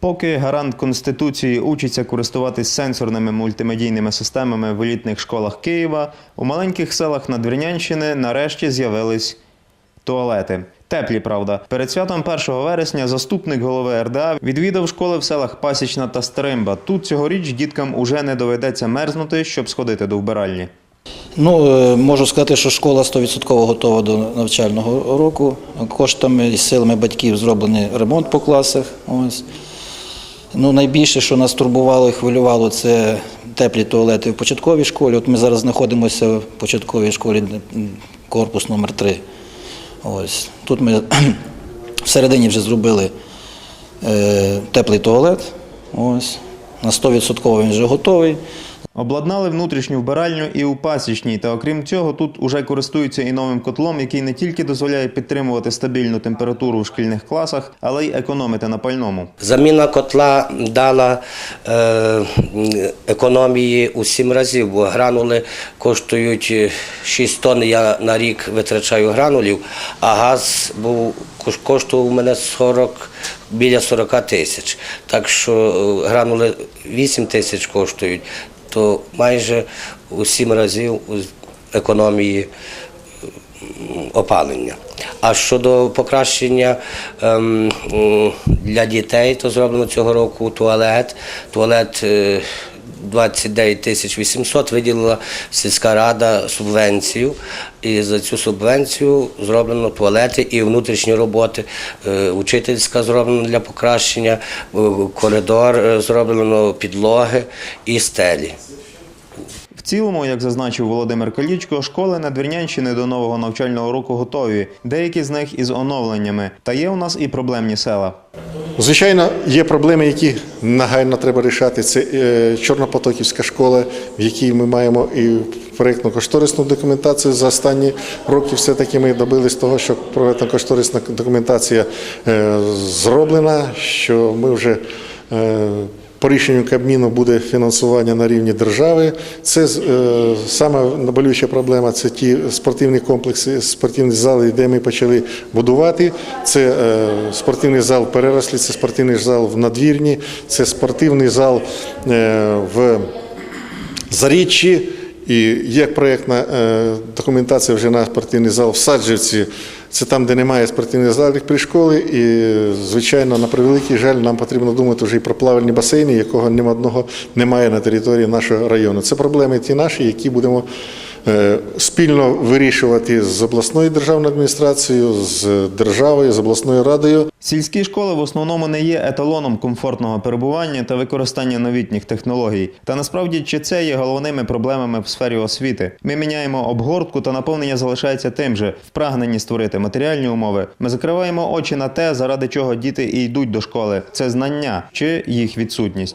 Поки гарант Конституції учиться користуватись сенсорними мультимедійними системами в елітних школах Києва, у маленьких селах Надвірнянщини нарешті з'явились туалети. Теплі, правда. Перед святом 1 вересня заступник голови РДА відвідав школи в селах Пасічна та Стримба. Тут цьогоріч діткам уже не доведеться мерзнути, щоб сходити до вбиральні. Ну, е, можу сказати, що школа 100% готова до навчального року. Коштами і силами батьків зроблений ремонт по класах. Ось. Ну, найбільше, що нас турбувало і хвилювало, це теплі туалети в початковій школі. От ми зараз знаходимося в початковій школі, корпус номер 3 Ось. Тут ми всередині вже зробили е, теплий туалет. Ось. На 100% він вже готовий. Обладнали внутрішню вбиральню і у пасічній, та окрім цього, тут уже користуються і новим котлом, який не тільки дозволяє підтримувати стабільну температуру в шкільних класах, але й економити на пальному. Заміна котла дала е, економії у сім разів, бо гранули коштують е, 6 тонн. Я на рік витрачаю гранулів, а газ був коштував у мене 40, біля 40 тисяч. Так що е, гранули 8 тисяч коштують, то майже у сім разів економії опалення. А щодо покращення ем, для дітей, то зроблено цього року туалет. Туалет е, 29 тисяч 800 виділила сільська рада субвенцію. І за цю субвенцію зроблено туалети і внутрішні роботи. Е, Учительська зроблена для покращення, е, коридор е, зроблено підлоги і стелі. В цілому, як зазначив Володимир Колічко, школи Надвірнянщини до нового навчального року готові. Деякі з них із оновленнями. Та є у нас і проблемні села. Звичайно, є проблеми, які нагально треба рішати. Це е, Чорнопотоківська школа, в якій ми маємо і проєктно-кошторисну документацію. За останні роки все-таки ми добились того, що проєктно-кошторисна документація е, зроблена, що ми вже е, по рішенню Кабміну буде фінансування на рівні держави. Це е, саме наболюча проблема. Це ті спортивні комплекси, спортивні зали, де ми почали будувати. Це е, спортивний зал перерослі, це спортивний зал в надвірні, це спортивний зал е, в Заріччі. І є проєктна документація вже на спортивний зал в Саджівці. Це там, де немає спортивних залів при школі. І, звичайно, на превеликий жаль, нам потрібно думати вже і про плавальні басейни, якого ні одного немає на території нашого району. Це проблеми ті наші, які будемо спільно вирішувати з обласною державною адміністрацією, з державою, з обласною радою. Сільські школи в основному не є еталоном комфортного перебування та використання новітніх технологій. Та насправді чи це є головними проблемами в сфері освіти? Ми міняємо обгортку та наповнення залишається тим же в прагненні створити матеріальні умови. Ми закриваємо очі на те, заради чого діти і йдуть до школи. Це знання чи їх відсутність.